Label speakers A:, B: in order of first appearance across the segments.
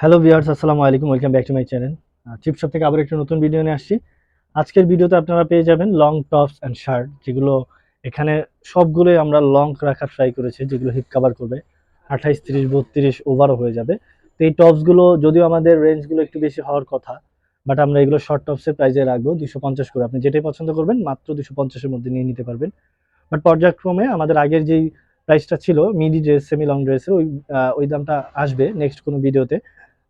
A: Hello viewers আসসালামু আলাইকুম welcome back to my channel cheap shop থেকে আবার একটা নতুন ভিডিও নিয়ে আসছি। আজকের ভিডিওতে আপনারা পেয়ে যাবেন লং টপস অ্যান্ড শার্ট যেগুলো এখানে সবগুলোই আমরা লং রাখার ট্রাই করেছি, যেগুলো হিপ কভার করবে। আঠাইশ, তিরিশ, বত্রিশ ওভারও হয়ে যাবে। তো এই টপসগুলো যদিও আমাদের রেঞ্জগুলো একটু বেশি হওয়ার কথা বাট আমরা এগুলো শর্ট টপসের প্রাইজে রাখব, দুশো পঞ্চাশ করে। আপনি যেটাই পছন্দ করবেন, মাত্র দুশো পঞ্চাশের মধ্যে নিয়ে নিতে পারবেন। বাট পর্যায়ক্রমে আমাদের আগের যেই প্রাইসটা ছিল মিডি ড্রেস সেমি লং ড্রেসের ওই ওই দামটা আসবে নেক্সট কোনো ভিডিওতে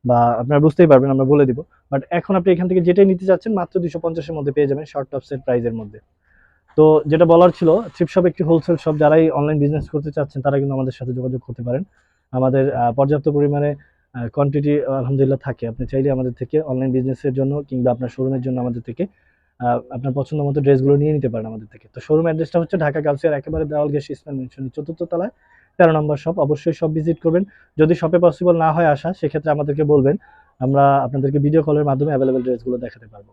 A: বা আপনারা বুঝতেই পারবেন, আমরা বলে দিব। বাট এখন আপনি এখান থেকে যেটাই নিতে চাচ্ছেন, মাত্র দুশো পঞ্চাশের মধ্যে পেয়ে যাবেন শর্ট টপসের প্রাইজের মধ্যে। তো যেটা বলার ছিল থ্রিপ শপ একটি হোলসেল শপ যারাই অনলাইন বিজনেস করতে চাচ্ছেন, তারা কিন্তু আমাদের সাথে যোগাযোগ করতে পারেন। আমাদের পর্যাপ্ত পরিমাণে কোয়ান্টিটি আলহামদুলিল্লাহ থাকে। আপনি চাইলে আমাদের থেকে অনলাইন বিজনেসের জন্য কিংবা আপনার শোরুমের জন্য আমাদের থেকে আপনার পছন্দ মতো ড্রেসগুলো নিয়ে নিতে পারেন আমাদের থেকে। তো শোরুম অ্যাড্রেসটা হচ্ছে ঢাকা গাউসিয়ার একেবারে দেওয়াল গেস ইসলাম মেনশনের চতুর্থ তলায়। তেরো নম্বর শপ অবশ্যই সব ভিজিট করবেন। যদি শপে পসিবল না হয় আসা, সেক্ষেত্রে আমাদেরকে বলবেন। আমরা আপনাদেরকে ভিডিও কলের মাধ্যমে অ্যাভেলেবেল ড্রেসগুলো দেখাতে পারব।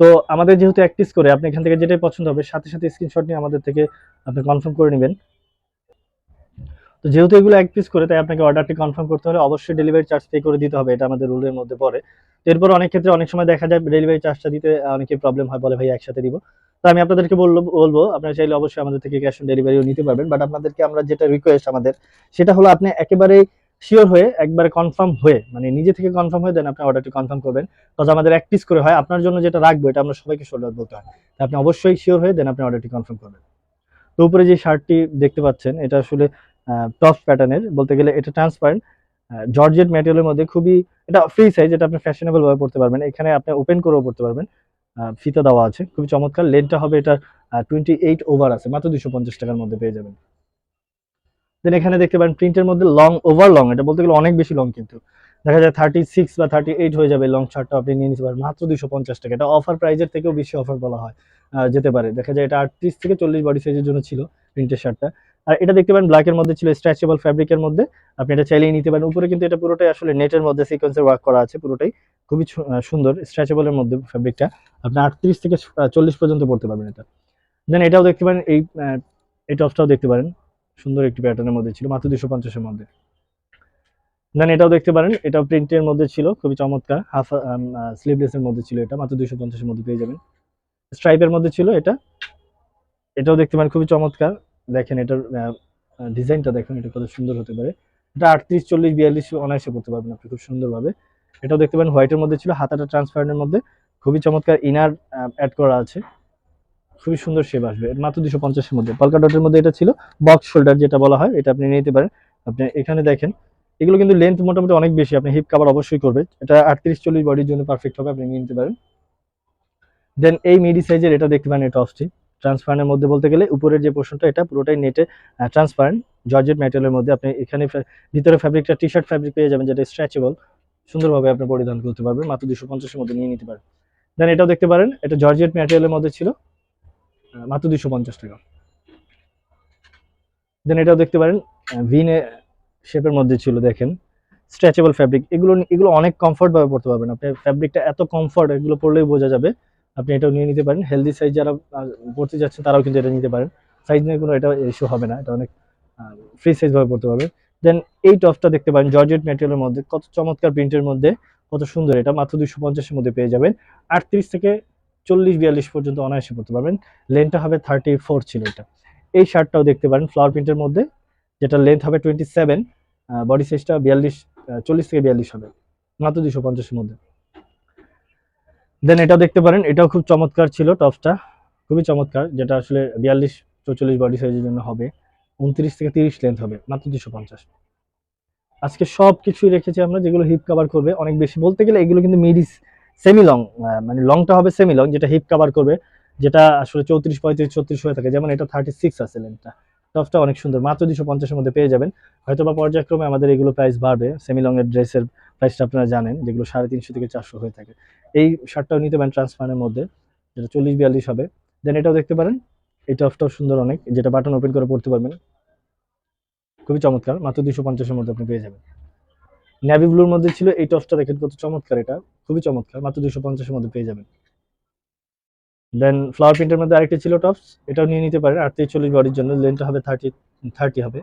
A: তো আমাদের যেহেতু অ্যাক্টিস করে আপনি এখান থেকে যেটাই পছন্দ হবে, সাথে সাথে স্ক্রিনশট নিয়ে আমাদের থেকে আপনি কনফার্ম করে নেবেন। তো যেহেতু এগুলো এক পিস করে, তাই আপনাকে অর্ডারটি কনফার্ম করতে হলে অবশ্যই ডেলিভারি চার্জ পে করে দিতে হবে, এটা আমাদের রুলের মধ্যে পড়ে। তো এরপর অনেক ক্ষেত্রে অনেক সময় দেখা যায় ডেলিভারি চার্জটা দিতে অনেকে প্রবলেম হয়, বলে, ভাই, একসাথে দিব। তো আমি আপনাদেরকে বলব বলব, আপনারা চাইলে অবশ্যই আমাদের থেকে ক্যাশ অন ডেলিভারিও নিতে পারবেন বাট আপনাদেরকে আমরা যেটা রিকোয়েস্ট আমাদের, সেটা হলো আপনি একেবারে শিওর হয়ে, একবারে কনফার্ম হয়ে মানে নিজে থেকে কনফার্ম হয়ে দেন, আপনি অর্ডারটি কনফার্ম করবেন। বিকজ আমাদের এক পিস করে হয়, আপনার জন্য যেটা রাখব, এটা আমরা সবাইকে শোল্ডার বলতে হয়। আপনি অবশ্যই শিওর হয়ে দেন, আপনি অর্ডারটি কনফার্ম করবেন। তো উপরে যে শার্টটি দেখতে পাচ্ছেন, এটা আসলে টপ প্যাটার্নের বলতে গেলে এটা ট্রান্সপারেন্ট জর্জেট ম্যাটেরিয়ালের মধ্যে খুবই, এটা ফ্রি সাইজ এটা আপনি ফ্যাশনেবল ভাবে পড়তে পারবেন। এখানে আপনি ওপেন করেও পড়তে পারবেন। ফিতা দেওয়া আছে, খুবই চমৎকার। লেনটা হবে এটা টোয়েন্টি এইট ওভার আছে, মাত্র দুশো পঞ্চাশ টাকার মধ্যে পেয়ে যাবেন। দেন এখানে দেখতে পারেন প্রিন্টের মধ্যে লং ওভার লং এটা বলতে গেলে অনেক বেশি লং কিন্তু। দেখা যায় থার্টি সিক্স বা থার্টি এইট হয়ে যাবে লং শার্টটা আপনি নিয়ে নিতে পারেন, মাত্র দুশো পঞ্চাশ টাকা। এটা অফার প্রাইজের থেকেও বেশি অফার বলা হয় যেতে পারে। দেখা যায় এটা আটত্রিশ থেকে চল্লিশ বডি সাইজের জন্য ছিল প্রিন্টের শার্টটা আর এটা দেখতে পারেন ব্ল্যাকের মধ্যে ছিল স্ট্রেচেবল ফ্যাব্রিকের মধ্যে। আপনি এটা চাইলেই নিতে পারেন। উপরে কিন্তু এটা পুরোটাই আসলে নেটের মধ্যে সিকোয়েন্সের ওয়ার্ক করা আছে পুরোটাই। খুবই সুন্দর স্ট্রেচেবলের মধ্যে ফ্যাব্রিকটা আপনি আটত্রিশ থেকে চল্লিশ পর্যন্ত পড়তে পারবেন এটা। দেন এটাও দেখতে পারেন, এই এই টপসটাও দেখতে পারেন। সুন্দর একটি প্যাটার্নের মধ্যে ছিল, মাত্র দুশো পঞ্চাশের মধ্যে। দেন এটাও দেখতে পারেন, এটাও প্রিন্টের মধ্যে ছিল, খুবই চমৎকার। হাফ স্লিভলেসের মধ্যে ছিল এটা, মাত্র দুশো পঞ্চাশের মধ্যে পেয়ে যাবেন। স্ট্রাইপের মধ্যে ছিল এটা। এটাও দেখতে পারেন, খুবই চমৎকার। দেখেন এটার ডিজাইনটা দেখেন এটা কত সুন্দর হতে পারে। এটা আটত্রিশ, চল্লিশ, বিয়াল্লিশ অনায়াসে করতে পারবেন আপনি খুব সুন্দরভাবে। এটাও দেখতে পারেন হোয়াইটের মধ্যে ছিল, হাতাটা ট্রান্সপারেন্টের মধ্যে। খুবই চমৎকার ইনার অ্যাড করা আছে। খুবই সুন্দর শেপ আসবে। মাত্র দুশো পঞ্চাশের মধ্যে। পলকা ডটের মধ্যে এটা ছিল বক্স শোল্ডার যেটা বলা হয়, এটা আপনি নিতে পারেন। আপনি এখানে দেখেন, এগুলো কিন্তু লেন্থ মোটামুটি অনেক বেশি। আপনি হিপ কাভার অবশ্যই করবে এটা আটত্রিশ, চল্লিশ বডির জন্য পারফেক্ট হবে, আপনি নিতে পারেন। দেন এই মিডি সাইজের এটা দেখতে পারেন এই টপসটি ট্রান্সপারেন্টের মধ্যে বলতে গেলে উপরের যে পোর্শনটা এটা পুরোটাই নেটে ট্রান্সপারেন্ট জর্জেট ম্যাটেরিয়ালের মধ্যে আপনি এখানে ভিতরে ফ্যাব্রিকটা টি শার্ট ফ্যাব্রিক পেয়ে যাবেন, যেটা স্ট্রেচেবল সুন্দরভাবে আপনি পরিধান করতে পারবেন, মাত্র দুশো পঞ্চাশের মধ্যে নিয়ে নিতে পারেন। দেন এটাও দেখতে পারেন, এটা জর্জেট ম্যাটেরিয়ালের মধ্যে ছিল মাত্র দুশো পঞ্চাশ টাকা। দেন এটাও দেখতে পারেন ভিনে শেপের মধ্যে ছিল, দেখেন। স্ট্রেচেবল ফ্যাব্রিক এগুলো এগুলো অনেক কমফোর্ট ভাবে পড়তে পারবেন। আপনি ফ্যাব্রিকটা এত কমফোর্ট এগুলো পরলেই বোঝা যাবে আপনি এটাও নিয়ে নিতে পারেন। হেলদি সাইজ যারা পড়তে যাচ্ছেন তারাও কিন্তু এটা নিতে পারেন। সাইজ নিয়ে কোনো এটা ইস্যু হবে না। এটা অনেক ফ্রি সাইজ ভাবে পড়তে পারবেন। দেন এই টপটা দেখতে পারেন জর্জেট ম্যাটেরিয়ালের মধ্যে। কত চমৎকার প্রিন্টের মধ্যে, কত সুন্দর। এটা মাত্র দুশো পঞ্চাশের মধ্যে পেয়ে যাবেন। আটত্রিশ থেকে চল্লিশ বিয়াল্লিশ পর্যন্ত অনায়াসে পড়তে পারবেন। লেন্থটা হবে থার্টি ফোর ছিল এটা। এই শার্টটাও দেখতে পারেন ফ্লাওয়ার প্রিন্টের মধ্যে যেটা লেন্থ হবে টোয়েন্টি সেভেন বডি সাইজটা বিয়াল্লিশ চল্লিশ থেকে বিয়াল্লিশ হবে। মাত্র দুশো পঞ্চাশের মধ্যে। দেন এটাও দেখতে পারেন, এটাও খুব চমৎকার ছিল টপসটা, খুবই চমৎকার, যেটা আসলে বিয়াল্লিশ, চৌচল্লিশ বডি সাইজের জন্য হবে, উনত্রিশ থেকে তিরিশ লেন্থ হবে, মাত্র দুশো পঞ্চাশ। আজকে সব কিছুই রেখেছি আমরা, যেগুলো হিপ কভার করবে, অনেক বেশি বলতে গেলে এগুলো কিন্তু মিডিস সেমি লং মানে লংটা হবে সেমি লং যেটা হিপ কভার করবে, যেটা আসলে চৌত্রিশ, পঁয়ত্রিশ, ছত্রিশ হয়ে থাকে, যেমন এটা থার্টি সিক্স আছে লেন্থটা টপসটা অনেক সুন্দর, মাত্র দুশো পঞ্চাশের মধ্যে পেয়ে যাবেন। হয়তো বা পর্যায়ক্রমে আমাদের এগুলো প্রাইস বাড়বে সেমি লং এর ড্রেসের প্রাইসটা আপনারা জানেন, যেগুলো সাড়ে তিনশো থেকে চারশো হয়ে থাকে। এই শার্টটাও নিতে পারেন ট্রান্সফারের মধ্যে, যেটা চল্লিশ বিয়াল্লিশ হবে। দেন এটাও দেখতে পারেন, এই টপটাও সুন্দর অনেক যেটা বাটন ওপেন করে পড়তে পারবেন। খুবই চমৎকার, মাত্র দুশো পঞ্চাশের মধ্যে আপনি পেয়ে যাবেন। নেভি ব্লুর মধ্যে ছিল এই টপসটা দেখেন কত চমৎকার এটা। খুবই চমৎকার, মাত্র দুশো পঞ্চাশের মধ্যে পেয়ে যাবেন। দেন ফ্লাওয়ার প্রিন্টের মধ্যে আরেকটা ছিল টপস এটাও নিয়ে নিতে পারেন, আটত্রিশ, চল্লিশ বডির জন্য লেন্থটা হবে থার্টি থার্টি হবে।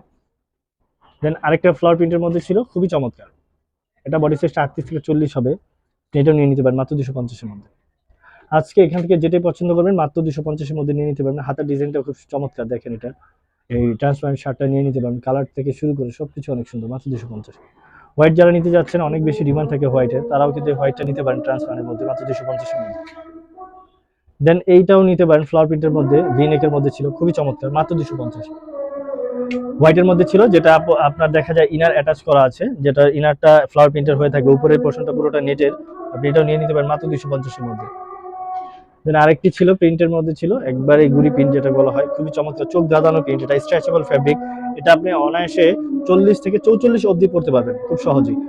A: দেন আরেকটা ফ্লাওয়ার প্রিন্টের মধ্যে ছিল, খুবই চমৎকার। এটা বডি সাইজটা আটত্রিশ থেকে চল্লিশ হবে। এটাও নিয়ে নিতে পারেন, মাত্র দুশো পঞ্চাশের মধ্যে। আজকে এখান থেকে যেটাই পছন্দ করবেন, মাত্র দুশো পঞ্চাশের মধ্যে নিয়ে নিতে পারবেন। হাতের ডিজাইনটা খুব চমৎকার, দেখেন এটা। এই ট্রান্সপারেন্ট শার্টটা নিয়ে নিতে পারবেন। কালার থেকে শুরু করে সব কিছু অনেক সুন্দর, মাত্র দুশো পঞ্চাশ। হোয়াইট যারা নিতে যাচ্ছেন, অনেক বেশি ডিমান্ড থাকে হোয়াইটের তারাও কিন্তু হোয়াইটটা নিতে পারেন ট্রান্সপারেন্টের মধ্যে, মাত্র দুশো পঞ্চাশের মধ্যে। দেন এইটাও নিতে পারেন ফ্লাওয়ার প্রিন্টের মধ্যে ভিনেকের মধ্যে ছিল, খুবই চমৎকার, মাত্র দুশো পঞ্চাশ। হোয়াইটের মধ্যে ছিল, যেটা আপ- আপনার দেখা যায় ইনার অ্যাটাচ করা আছে, যেটা ইনারটা ফ্লাওয়ার প্রিন্টের হয়ে থাকে উপরের পোর্শনটা পুরোটা নেটের আপনি এটাও নিয়ে নিতে পারেন, মাত্র দুশো পঞ্চাশের মধ্যে। দেন আরেকটি ছিল প্রিন্টের মধ্যে ছিল, একবারে গুড়ি প্রিন্ট যেটা বলা হয়, খুবই চমৎকার, চোখ ধাঁধানো প্রিন্ট এটা স্ট্রেচেবল ফ্যাব্রিক এটা আপনি অনায়াসে চল্লিশ থেকে চৌচল্লিশ অবধি পড়তে পারবেন, খুব সহজেই।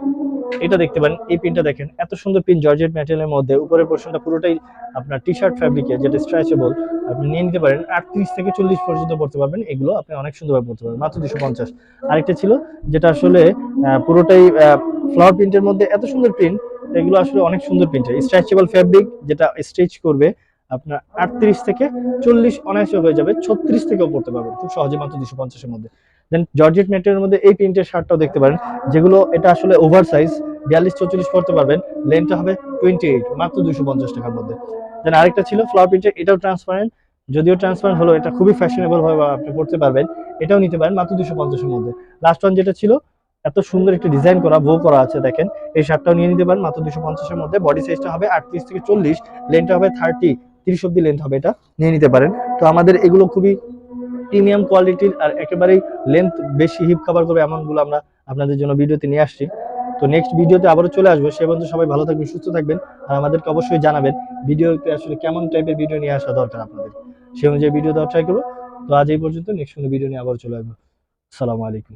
A: এটা দেখতে পারেন, এই প্রিন্টটা দেখেন, এত সুন্দর প্রিন্ট জর্জেট ম্যাটেরিয়ালের মধ্যে, উপরের পোর্শনটা পুরোটাই আপনার টি শার্ট ফ্যাব্রিকে যেটা স্ট্রেচেবল আপনি নিয়ে নিতে পারেন, আটত্রিশ থেকে চল্লিশ পর্যন্ত পড়তে পারবেন, এগুলো আপনি অনেক সুন্দরভাবে পড়তে পারবেন, মাত্র দুশো পঞ্চাশ। আরেকটা ছিল, যেটা আসলে পুরোটাই ফ্লাওয়ার প্রিন্টের মধ্যে, এত সুন্দর প্রিন্ট এগুলো আসলে অনেক সুন্দর প্রিন্টের স্ট্রেচেবল ফ্যাব্রিক যেটা স্ট্রেচ করবে, আপনার আটত্রিশ থেকে চল্লিশ অনায়াসে হয়ে যাবে, ছত্রিশ থেকেও পড়তে পারবেন খুব সহজে মাত্র দুশো পঞ্চাশের মধ্যে। দেন জর্জেট ম্যাটেরিয়ালের মধ্যে এই প্রিন্টের শার্টটাও দেখতে পারেন, যেগুলো, এটা আসলে ওভার সাইজ বিয়াল্লিশ চৌচল্লিশ পড়তে পারবেন লেনটা হবে টোয়েন্টি এইট মাত্র দুশো পঞ্চাশ টাকার মধ্যে। দেন আরেকটা ছিল ফ্লাওয়ার প্রিন্টের এটাও ট্রান্সপারেন্ট যদিও ট্রান্সপারেন্ট হলো, এটা খুবই ফ্যাশনেবল ভাবে আপনি পড়তে পারবেন, এটাও নিতে পারেন, মাত্র দুশো পঞ্চাশের মধ্যে। লাস্ট ওয়ান যেটা ছিল এত সুন্দর একটি ডিজাইন করা বো করা আছে, দেখেন। এই শার্টটাও নিয়ে নিতে পারেন, মাত্র দুশো পঞ্চাশের মধ্যে। বডি সাইজটা হবে আটত্রিশ থেকে চল্লিশ লেনটা হবে থার্টি তিরিশ অব্দি লেন্থ হবে এটা নিয়ে নিতে পারেন। তো আমাদের এগুলো খুবই প্রিমিয়াম কোয়ালিটির আর একেবারেই লেন্থ বেশি হিপ কভার করবে এমনগুলো আমরা আপনাদের জন্য ভিডিওতে নিয়ে আসছি। তো নেক্সট ভিডিওতে আবারও চলে আসব। সে পর্যন্ত সবাই ভালো থাকবেন, সুস্থ থাকবেন আর আমাদেরকে অবশ্যই জানাবেন, ভিডিওতে আসলে কেমন টাইপের ভিডিও নিয়ে আসা দরকার আপনাদের। সেই অনুযায়ী ভিডিও দেওয়ার ট্রাই করব। তো আজ এই পর্যন্ত নেক্সট ভিডিও নিয়ে আবার চলে আসব। আসসালামু আলাইকুম।